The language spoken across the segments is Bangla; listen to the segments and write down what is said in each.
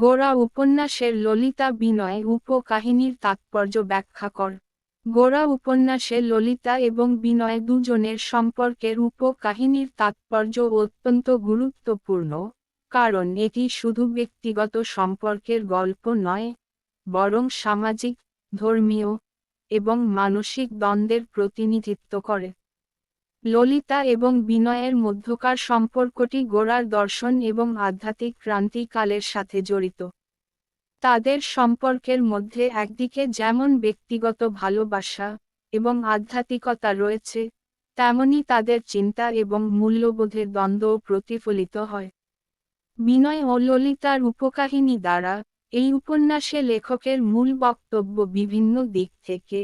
গোরা উপন্যাসের ললিতা বিনয় উপকাহিনীর তাৎপর্য ব্যাখ্যা কর। গোরা উপন্যাসে ললিতা এবং বিনয় দুজনের সম্পর্কের উপকাহিনীর তাৎপর্য অত্যন্ত গুরুত্বপূর্ণ, কারণ এটি শুধু ব্যক্তিগত সম্পর্কের গল্প নয়, বরং সামাজিক, ধর্মীয় এবং মানসিক দ্বন্দ্বের প্রতিনিধিত্ব করে। ললিতা এবং বিনয়ের মধ্যকার সম্পর্কটি গোড়ার দর্শন এবং আধ্যাত্মিক ক্রান্তিকালের সাথে জড়িত। তাদের সম্পর্কের মধ্যে একদিকে যেমন ব্যক্তিগত ভালোবাসা এবং আধ্যাত্মিকতা রয়েছে, তেমনি তাদের চিন্তা এবং মূল্যবোধের দ্বন্দ্বও প্রতিফলিত হয়। বিনয় ও ললিতার উপকাহিনী দ্বারা এই উপন্যাসে লেখকের মূল বক্তব্য বিভিন্ন দিক থেকে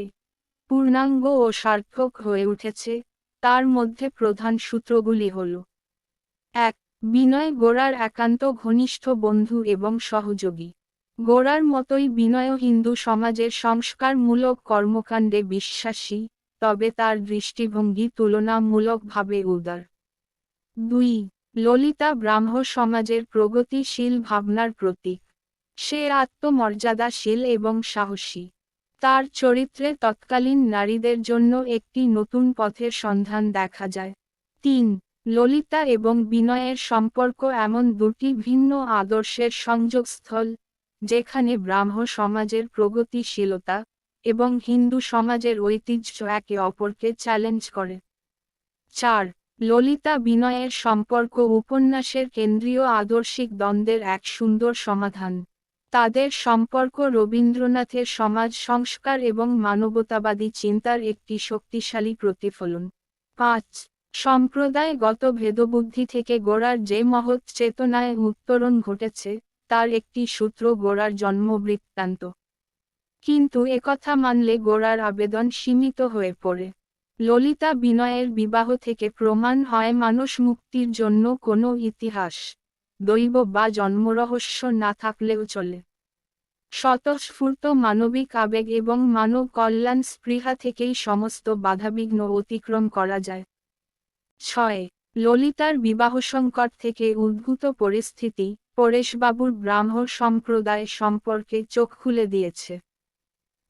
পূর্ণাঙ্গ ও সার্থক হয়ে উঠেছে। তার মধ্যে প্রধান সূত্রগুলি হল এক, বিনয় গোড়ার একান্ত ঘনিষ্ঠ বন্ধু এবং সহযোগী। গোড়ার মতোই বিনয় হিন্দু সমাজের সংস্কারমূলক কর্মকাণ্ডে বিশ্বাসী, তবে তার দৃষ্টিভঙ্গি তুলনামূলকভাবে উদার। দুই, ললিতা ব্রাহ্ম সমাজের প্রগতিশীল ভাবনার প্রতীক। সে আত্মমর্যাদাশীল এবং সাহসী। তার চরিত্রে তৎকালীন নারীদের জন্য একটি নতুন পথের সন্ধান দেখা যায়। তিন, ললিতা এবং বিনয়ের সম্পর্ক এমন দুটি ভিন্ন আদর্শের সংযোগস্থল, যেখানে ব্রাহ্ম সমাজের প্রগতিশীলতা এবং হিন্দু সমাজের ঐতিহ্য একে অপরকে চ্যালেঞ্জ করে। চার, ললিতা বিনয়ের সম্পর্ক উপন্যাসের কেন্দ্রীয় আদর্শিক দ্বন্দ্বের এক সুন্দর সমাধান। তাদের সম্পর্ক রবীন্দ্রনাথের সমাজ সংস্কার এবং মানবতাবাদী চিন্তার একটি শক্তিশালী প্রতিফলন। পাঁচ সম্প্রদায়গত ভেদবুদ্ধি থেকে গোড়ার যে মহৎ চেতনায় উত্তরণ ঘটেছে, তার একটি সূত্র গোড়ার জন্মবৃত্তান্ত কিন্তু একথা মানলে গোড়ার আবেদন সীমিত হয়ে পড়ে। ললিতা বিনয়ের বিবাহ থেকে প্রমাণ হয় মানুষ মুক্তির জন্য কোনো ইতিহাস। দৈব বা জন্মরহস্য না থাকলেও চলে। স্বতঃস্ফূর্ত মানবিক আবেগ এবং মানব কল্যাণ স্পৃহা থেকেই সমস্ত বাধাবিঘ্ন অতিক্রম করা যায়। ছয়, ললিতার বিবাহ সংকট থেকে উদ্ভূত পরিস্থিতি পরেশবাবুর ব্রাহ্ম সম্প্রদায় সম্পর্কে চোখ খুলে দিয়েছে।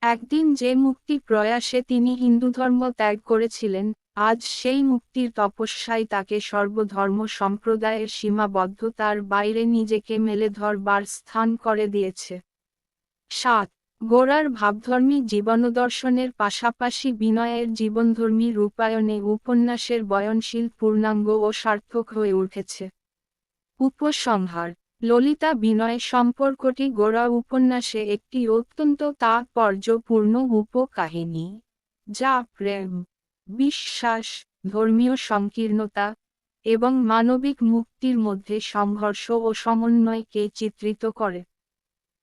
একদিন যে মুক্তি প্রয়াসে তিনি হিন্দু ধর্ম ত্যাগ করেছিলেন আজ সেই মুক্তির তপস্যায় তাকে সর্বধর্ম সম্প্রদায়ের সীমাবদ্ধতার বাইরে নিজেকে মেলে ধরবার স্থান করে দিয়েছে। সাত গোড়ার ভাবধর্মী জীবনদর্শনের পাশাপাশি বিনয়ের জীবনধর্মী রূপায়ণে উপন্যাসের বয়নশীল পূর্ণাঙ্গ ও সার্থক হয়ে উঠেছে। উপসংহার, ললিতা বিনয় সম্পর্কটি গোড়া উপন্যাসে একটি অত্যন্ত তাৎপর্যপূর্ণ উপকাহিনী, যা প্রেম। বিশ্বাস, ধর্মীয় সংকীর্ণতা এবং মানবিক মুক্তির মধ্যে সংঘর্ষ ও সমন্বয়কে চিত্রিত করে।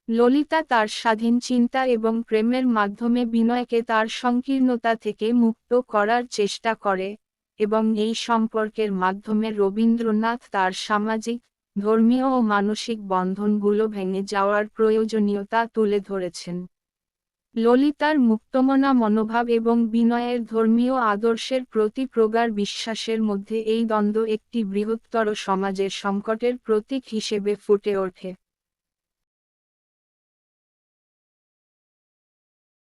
ললিতা তার স্বাধীন চিন্তা এবং প্রেমের মাধ্যমে বিনয়কে তার সংকীর্ণতা থেকে মুক্ত করার চেষ্টা করে এবং এই সম্পর্কের মাধ্যমে রবীন্দ্রনাথ তার সামাজিক, ধর্মীয় ও মানসিক বন্ধনগুলো ভেঙে যাওয়ার প্রয়োজনীয়তা তুলে ধরেছেন। ললিতার মুক্তমনা মনোভাব এবং বিনয়ের ধর্মীয় আদর্শের প্রতি প্রগাঢ় বিশ্বাসের মধ্যে এই দ্বন্দ্ব একটি বৃহত্তর সমাজের সংকটের প্রতীক হিসেবে ফুটে ওঠে।